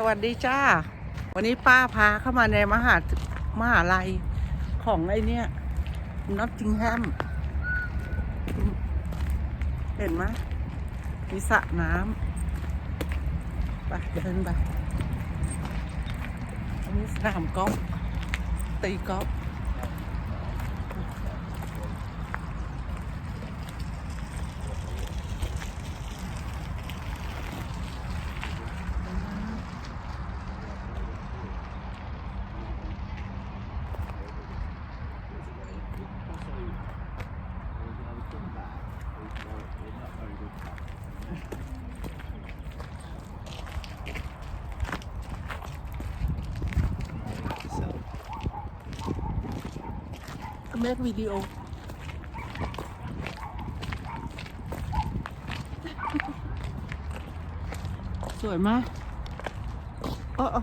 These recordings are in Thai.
สวัสดีจ้า วันนี้ป้าพาเข้ามาในมหามหาลัยของไอเนี้ยนอตติงแฮม เห็นไหมมีสระน้ำไปเดินไปอันนี้สนามกอล์ฟตีกอล์ฟ เมกวิดีโอสวยมากเออ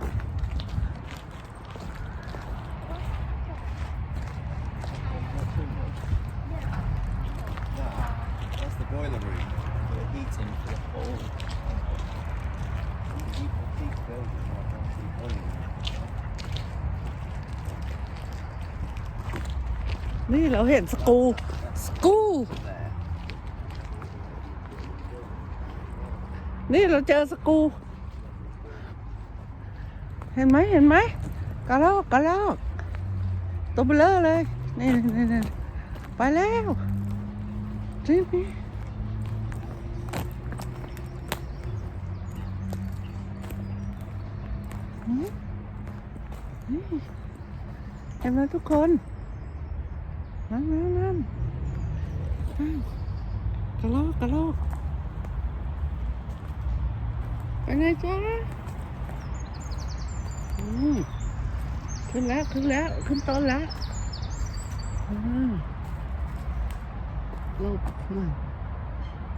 นี่เราเห็นสกู สกู นี่เราเจอสกู เห็นไหมเห็นไหมกระลอกกระลอกตัวเบลอเลย นี่นี่นี่ไปแล้วนี่นี่นี่นี่เห็นไหมทุกคน นั่นนั่นนั่นกระลอกกระลอกไปไงจ๊ะอืมขึ้นแล้วขึ้นแล้วขึ้นต้นแล้วอืมลบมา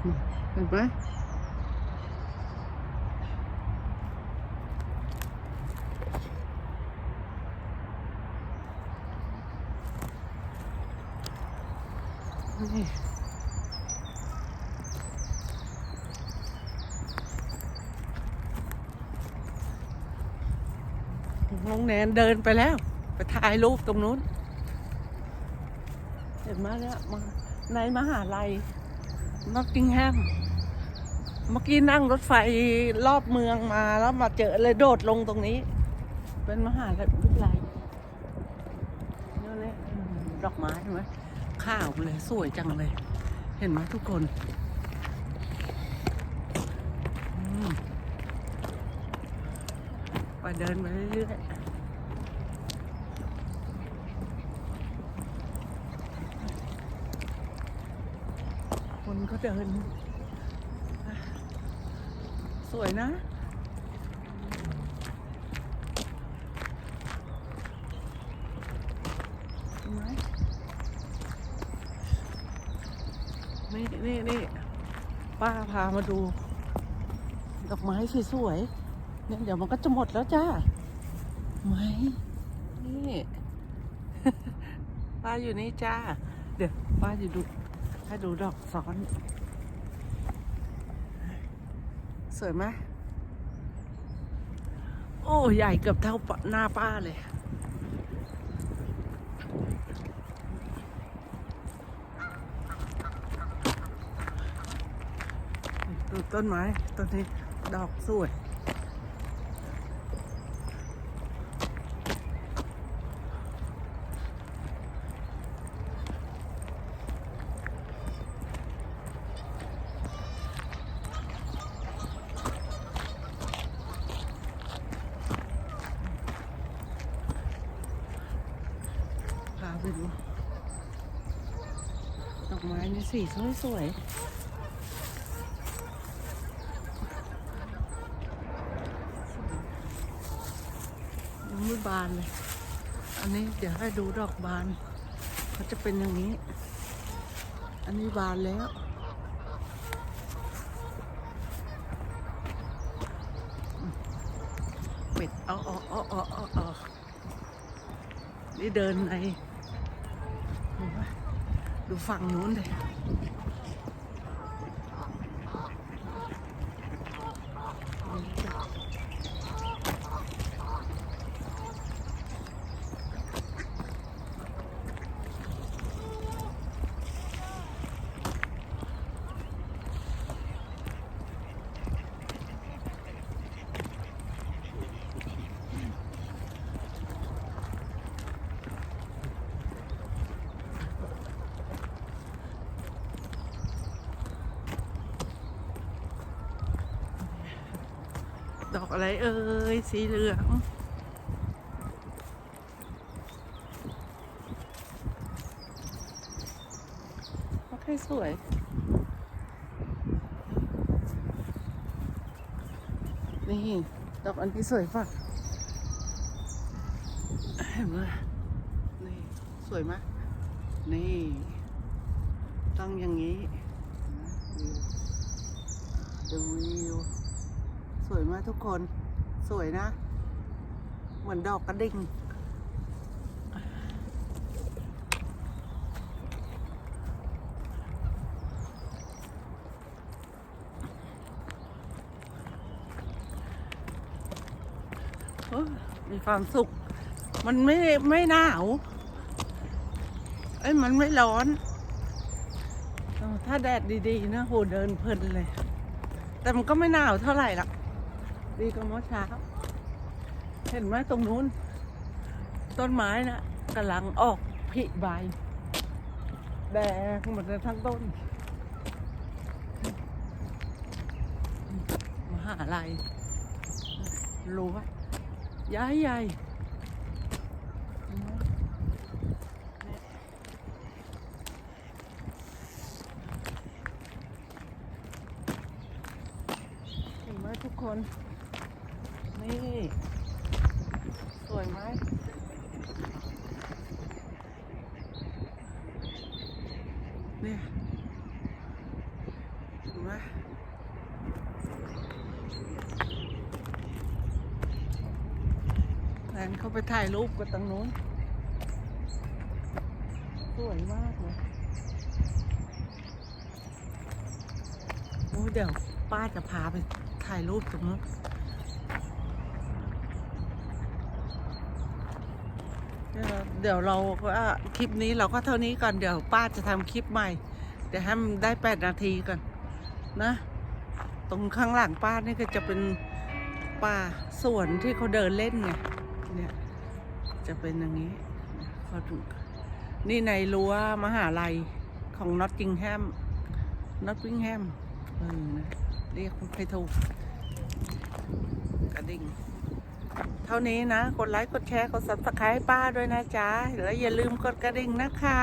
มาเห็นไหม น้องแนนเดินไปแล้ว ไปถ่ายรูปตรงนู้น เห็นไหมเนี่ยมาในมหาลัยนอตติงแฮม เมื่อกี้นั่งรถไฟรอบเมืองมาแล้วมาเจอเลยโดดลงตรงนี้ เป็นมหาวิทยาลัยนี่เลยดอกไม้เห็นไหม ข้าวเลยสวยจังเลย เห็นไหมทุกคนมไปเดินไปเรื่อยๆคนก็เดิน สวยนะ เห็นไหม นี่นี่นี่ป้าพามาดู ดอกไม้สวยๆเนี่ยเดี๋ยวมันก็จะหมดแล้วจ้าไหมนี่ ป้าอยู่นี่จ้า เดี๋ยวป้าจะดู ให้ดูดอกซ้อน สวยไหมโอ้ ใหญ่เกือบเท่าหน้าป้าเลย ดู ต้นไม้ต้นนี้ดอกสวยพาไปดูดอกไม้นี่สีสวยๆ ยังไม่ บานเลย อันนี้เดี๋ยวให้ดูดอกบานเขาจะเป็นอย่างนี้ อันนี้บานแล้ว ปิดเอาเอาเอาเอาเอาเอานี่เดินในดูฝั่งนู้นเลยนี่จ้ะ ดอกอะไรเอ่ยสีเหลืองโอเคสวยนี่ ดอกอันที่สวยป่ะเห็นไหมนี่ สวยไหมนี่ต้องอย่างนี้ ดูวิว สวยมากทุกคนสวยนะ เหมือนดอกกระดิ่งมีความสุข มันไม่ไม่หนาว เอ้ยมันไม่ร้อน ถ้าแดดดีๆนะโหเดินเพลินเลย แต่มันก็ไม่หนาวเท่าไหร่ล่ะ ดีกว่าเมื่อเช้า เห็นไหมตรงนู้น ต้นไม้นะกำลังออกผลิใบ แดงหมดเลยทั้งต้น มหาลัยรั้วย้ายใหญ่เห็นไหมทุกคน นี่สวยไหมเนี่ยเห็นไหมแฟนเขาไปถ่ายรูปกันตรงนู้น สวยมากเลยโอ้เดี๋ยวป้าจะพาไปถ่ายรูปตรงนู้น เดี๋ยวเราวเราก็คลิปนี้เราก็เท่านี้ก่อนเดี๋ยวป้าจะทำคลิปใหม่ เดี๋ยวให้มันได้แปดนาทีก่อนนะ ตรงข้างหลังป้านี่ก็จะเป็นป่าสวนที่เขาเดินเล่นไงเนี่ยจะเป็นอย่างนี้เขาถึงนี่ในรั้วมหาลัยของนอตติงแฮมนอตติงแฮมเออนะเรียกให้ถูกกระดิ่ง เท่านี้นะ กดไลค์ กดแชร์ กดซับสไครต์ป้าด้วยนะจ๊ะ แล้วอย่าลืมกดกระดิ่งนะคะ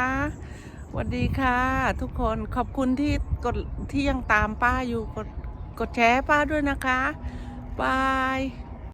สวัสดีค่ะ ทุกคนขอบคุณที่กดที่ยังตามป้าอยู่กดกดแชร์ป้าด้วยนะคะบาย